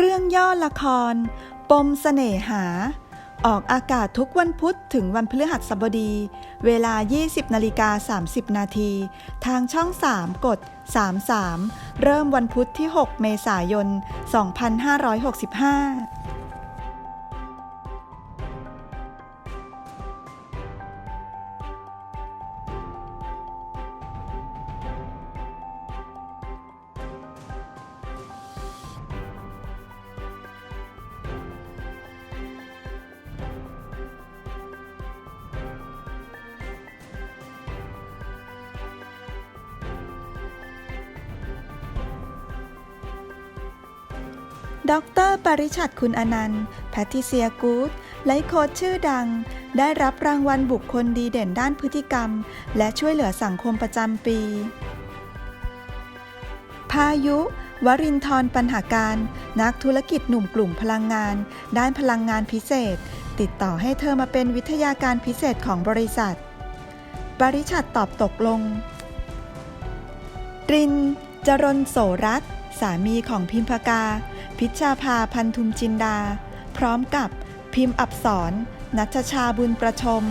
เรื่องย่อละคร ปมเสน่หา ออกอากาศทุกวันพุธถึงวันพฤหัสบดี เวลา 20นาฬิกา30 นาที ทางช่อง 3 กด 33 เริ่มวันพุธที่ 6 เมษายน 2565 ดรปริชัดคุณอนันต์ แพทิเซียกูดไลโค้ชชื่อดัง ได้รับรางวัลบุคคลดีเด่นด้านพฤติกรรม และช่วยเหลือสังคมประจำปี พายุ วรินทร์ปัญหาการ นักธุรกิจหนุ่มกลุ่มพลังงาน ด้านพลังงานพิเศษ ติดต่อให้เธอมาเป็นวิทยาการพิเศษของบริษัท ปริชัดตอบตกลง ตริน จรนโสรัตสามีของพิมพกา พิชชาภาพันธุมจินดา พร้อมกับพิมพ์อับสรนัชชาบุญประชม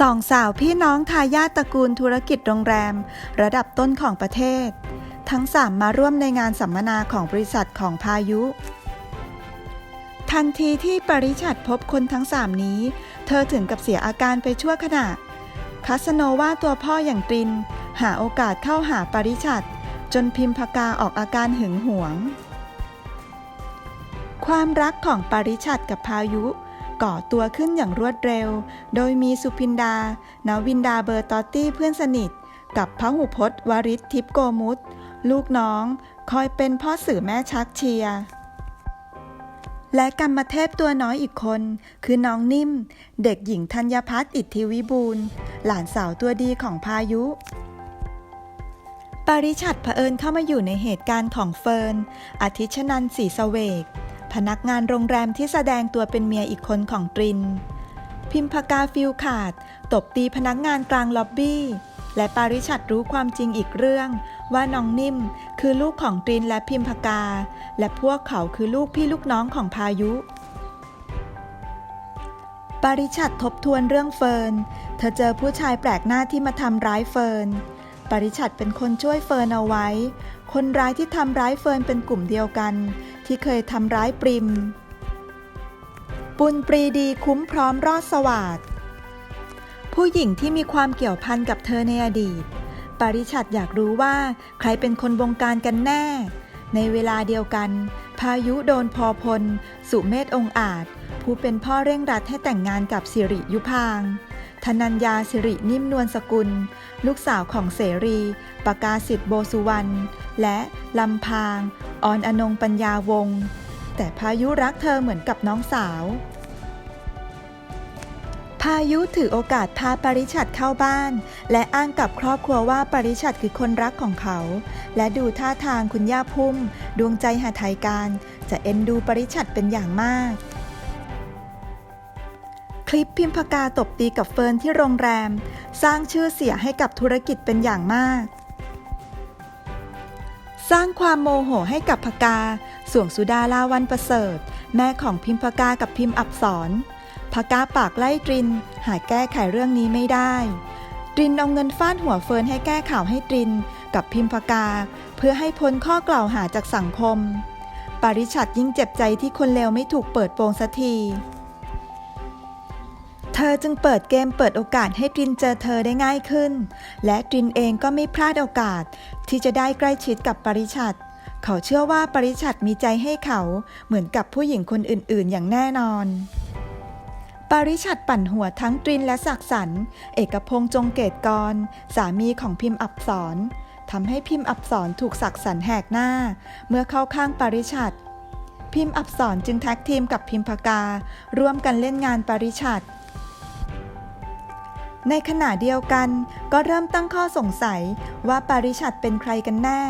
สองสาวพี่น้องทายาทตระกูลธุรกิจโรงแรม ระดับต้นของประเทศ ทั้งสามมาร่วมในงานสัมมนาของบริษัทของพายุ ทันทีที่ปริชัดพบคนทั้งสามนี้ เธอถึงกับเสียอาการไปชั่วขณะคาสโนว่าตัวพ่ออย่างตริน หาโอกาสเข้าหาปริชัด จนพิมพกาออกอาการหึงหวง ความรักของปริชัดกับพายุก่อตัวขึ้นอย่างรวดเร็ว โดยมีสุพินดา นาวินดาเบอร์ตอตี้เพื่อนสนิท กับพระหุพจน์วริศทิพโกมุตลูกน้อง คอยเป็นพ่อสื่อแม่ชักเชียร์และกรรมเทพตัวน้อยอีกคน คือน้องนิ่ม เด็กหญิงธัญพัฒน์อิทธิวิบูลหลานสาวตัวดีของพายุ ปริชัดเผอิญเข้ามาอยู่ในเหตุการณ์ของเฟิร์นอาทิชนันสีสเวก พนักงานโรงแรมที่แสดงตัวเป็นเมียอีกคนของตริน พิมพกาฟิลขาด ตบตีพนักงานกลางล็อบบี้ และปาริชัดรู้ความจริงอีกเรื่อง ว่าน้องนิ่มคือลูกของตรินและพิมพกา และพวกเขาคือลูกพี่ลูกน้องของพายุปาริชัดทบทวนเรื่องเฟิร์น เธอเจอผู้ชายแปลกหน้าที่มาทำร้ายเฟิร์น ปริชัดเป็นคนช่วยเฟิร์นเอาไว้ คนร้ายที่ทำร้ายเฟิร์นเป็นกลุ่มเดียวกัน ที่เคยทำร้ายปริม ปุณปรีดีคุ้มพร้อมรอดสวาดผู้หญิงที่มีความเกี่ยวพันกับเธอในอดีต ปริชัดอยากรู้ว่าใครเป็นคนบงการกันแน่ ในเวลาเดียวกัน พายุโดนพอพล สุเมธองอาจ ผู้เป็นพ่อเร่งรัดให้แต่งงานกับสิริยุพาง ธนัญญาสิรินิ่มนวลสกุล ลูกสาวของเสรีประกาศิทธิ์โบสุวรรณ และลำพาง ออนอนงปัญญาวงศ์แต่พายุรักเธอเหมือนกับน้องสาว พายุถือโอกาสพาปริชัดเข้าบ้าน และอ้างกับครอบครัวว่าปริชัดคือคนรักของเขา และดูท่าทางคุณย่าพุ่ม ดวงใจหาไทยการ จะเอ็นดูปริชัดเป็นอย่างมาก คลิปพิมพกาตบตีกับเฟิร์นที่โรงแรม สร้างชื่อเสียให้กับธุรกิจเป็นอย่างมาก สร้างความโมโหให้กับพกาส่วงสุดาลาวันประเสริฐ แม่ของพิมพกากับพิมพ์อับสรพกาปากไล่ตริน หาแก้ไขเรื่องนี้ไม่ได้ตรินเอาเงินฟาดหัวเฟิร์นให้แก้ข่าวให้ตริน กับพิมพกา เพื่อให้พ้นข้อกล่าวหาจากสังคม ปริชัดยิ่งเจ็บใจที่คนเลวไม่ถูกเปิดโปงสักที เธอจึงเปิดเกมเปิดโอกาสให้ตรินเจอเธอได้ง่ายขึ้น และตรินเองก็ไม่พลาดโอกาส ที่จะได้ใกล้ชิดกับปริชัดเขาเชื่อว่าปริชัดมีใจให้เขาเหมือนกับผู้หญิงคนอื่นๆ อย่างแน่นอนปริชัดปั่นหัวทั้งตรินและศักสรรเอกพงษ์จงเกตกร สามีของพิมพ์อับสรทำให้พิมพ์อับสรถูกศักสรรแหกหน้า เมื่อเข้าข้างปริชัด พิมพ์อับสรจึงแท็กทีมกับพิมพกา ร่วมกันเล่นงานปริชัด ในขณะเดียวกันก็เริ่มตั้งข้อสงสัยว่าปริชัดเป็นใครกันแน่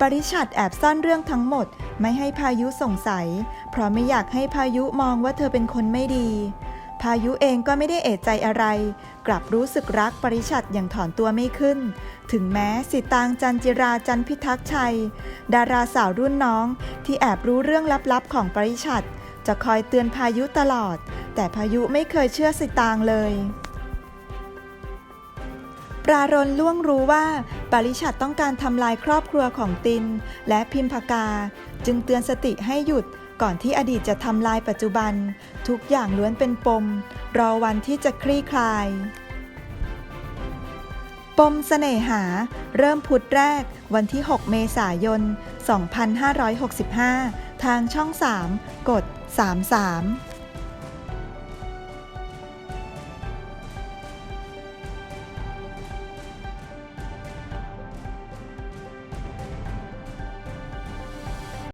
ปริชัดแอบซ่อนเรื่องทั้งหมด ไม่ให้พายุสงสัย เพราะไม่อยากให้พายุมองว่าเธอเป็นคนไม่ดี พายุเองก็ไม่ได้เอะใจอะไร กลับรู้สึกรักปริชัดอย่างถอนตัวไม่ขึ้น ถึงแม้สิตางจันจิราจันพิทักษ์ชัย ดาราสาวรุ่นน้องที่แอบรู้เรื่องลับๆของปริชัดจะคอยเตือนพายุตลอด แต่พายุไม่เคยเชื่อสิตางเลย รารนล่วงรู้ว่าปริชัดต้องการทำลายครอบครัวของติน และพิมพากา จึงเตือนสติให้หยุดก่อนที่อดีตจะทำลายปัจจุบัน ทุกอย่างล้วนเป็นปม รอวันที่จะคลี่คลาย ปมเสน่หา เริ่มพุธแรก วันที่ 6 เมษายน 2565 ทางช่อง 3 กด 33